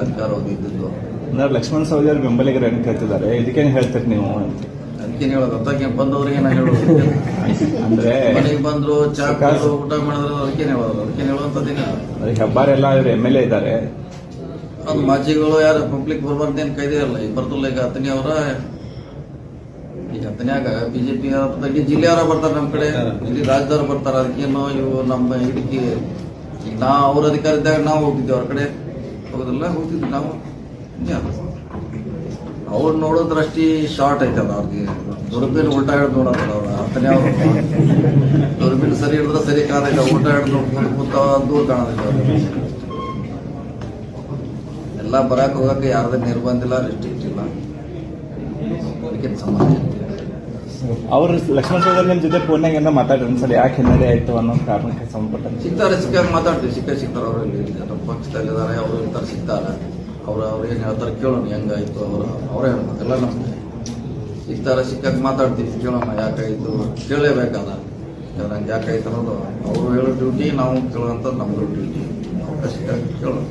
ಅಧಿಕಾರವಧಿ ಇದ್ದದ್ದು ಅಂದ್ರೆ ಲಕ್ಷ್ಮಣ ಸವದಿ ಅವ್ರ ಬೆಂಬಲಿಗರು ಏನು ಕೇಳ್ತಿದ್ದಾರೆ? ಇದಕ್ಕೇನು ಹೇಳ್ತೀರಿ ನೀವು ಅದಕ್ಕೇನು ಹೇಳೋದು? ಹೊತ್ತಾಗಿ ಬಂದವ್ರಿಗೆ ನಾ ಹೇಳೋದು. ಅಂದ್ರೆ ಮನೆಗೆ ಬಂದ್ರು ಚಾ ಸುಖ- ಊಟ ಮಾಡಿದ್ರು ಅದಕ್ಕೇನು ಹೇಳೋದು? ಅದಕ್ಕೇನು ಹೇಳುವಂಥದ್ದೇನು ಅಂದ್ರೆ ಹೆಬ್ಬಾರೆಲ್ಲ ಇವ್ರು ಎಂ ಎಲ್ ಎ ಇದ್ದಾರೆ. ಅದು ಮಾಜಿಗಳು ಯಾರು? ಪಬ್ಲಿಕ್ ಬರ್ಬಾರ್ದೇನು ಕೈದೇ ಇಲ್ಲ. ಈಗ ಬರ್ತಿಲ್ಲ. ಈಗ ಹತ್ತನೇ ಅವರ ಈಗ ಹತ್ತನ್ಯಾಗ ಬಿಜೆಪಿ ಬಗ್ಗೆ ಜಿಲ್ಲೆಯವರ ಬರ್ತಾರೆ ನಮ್ಮ ಕಡೆ. ಇಲ್ಲಿ ರಾಜ್ಯದವ್ರು ಬರ್ತಾರೆ. ಅದಕ್ಕೇನು ಇವು ನಮ್ಮ ಇದಕ್ಕೆ ಈಗ ನಾ ಅವ್ರ ಅಧಿಕಾರ ಇದ್ದಾಗ ನಾವು ಹೋಗ್ತಿದ್ವಿ ಅವ್ರ ಕಡೆ. ಹೋಗೋದಿಲ್ಲ ಹೋಗ್ತಿದ್ವಿ ನಾವು? ಅವ್ರು ನೋಡೋ ದೃಷ್ಟಿ ಶಾರ್ಟ್ ಐತಲ್ಲ, ಅವ್ರಿಗೆ ದುರ್ಬೀನ್ ಉಲ್ಟಾ ಹಿಡ್ದು ನೋಡೋದು ಅವ್ರ. ಅರ್ಥನೇ ಅವ್ರು. ದುರ್ಬೀನ್ ಸರಿ ಹಿಡಿದ್ರೆ ಸರಿ ಕಾಣಿಲ್ಲ ಉಲ್ಟಾ ಹಿಡ್ದು ನೋಡ್ಕೊಂಡು ಕೂತ ದೂರ ಕಾಣೋದಿಲ್ಲ ಎಲ್ಲ ಬರಕ್ ಹೋಗಕ್ಕೆ ಯಾರ್ದೇ ನಿರ್ಬಂಧ ಇಲ್ಲ ರೆಸ್ಟ್ರಿಕ್ಟ್ ಇಲ್ಲ. ಅದಕ್ಕೆ. ಅವ್ರು ಲಕ್ಷ್ಮಣ ಸವದಿ ನಿಮ್ಮ ಜೊತೆ ಫೋನ್ಯಾಗ ಏನೋ ಮಾತಾಡ್ರಿ ಒಂದ್ಸಲ ಯಾಕೆ ಹಿನ್ನಡೆ ಆಯ್ತು ಅನ್ನೋ ಕಾರಣಕ್ಕೆ ಸಂಬಂಧಪಟ್ಟಂತೆ ಸಿಗ್ತಾರೆ ಸಿಕ್ಕಾಗ ಮಾತಾಡ್ತೀವಿ ಸಿಕ್ಕ ಸಿಗ್ತಾರೆ ಅವರು ಇಲ್ಲಿ. ಪಕ್ಷದಲ್ಲಿ ಪಕ್ಷದಲ್ಲಿದ್ದಾರೆ ಅವರು ಇರ್ತಾರೆ ಸಿಗ್ತಾರೆ. ಅವ್ರು ಅವ್ರು ಏನು ಹೇಳ್ತಾರೆ ಕೇಳೋಣ ಹೆಂಗಾಯ್ತು ಅವರು. ಅವರೇ ಎಲ್ಲ ನಮ್ಗೆ ಸಿಗ್ತಾರೆ ಸಿಕ್ಕಾಗ ಮಾತಾಡ್ತೀವಿ ಕೇಳೋಣ ಯಾಕಾಯ್ತು ಕೇಳಲೇಬೇಕಲ್ಲ. ನಂಗೆ ಯಾಕಾಯ್ತು ಅನ್ನೋದು ಅವರು ಹೇಳೋ ಡ್ಯೂಟಿ ನಾವು ಕೇಳೋಂಥದ್ದು ನಮ್ಮದು ಡ್ಯೂಟಿ ಅವಕಾಶ ಕೇಳೋಣ.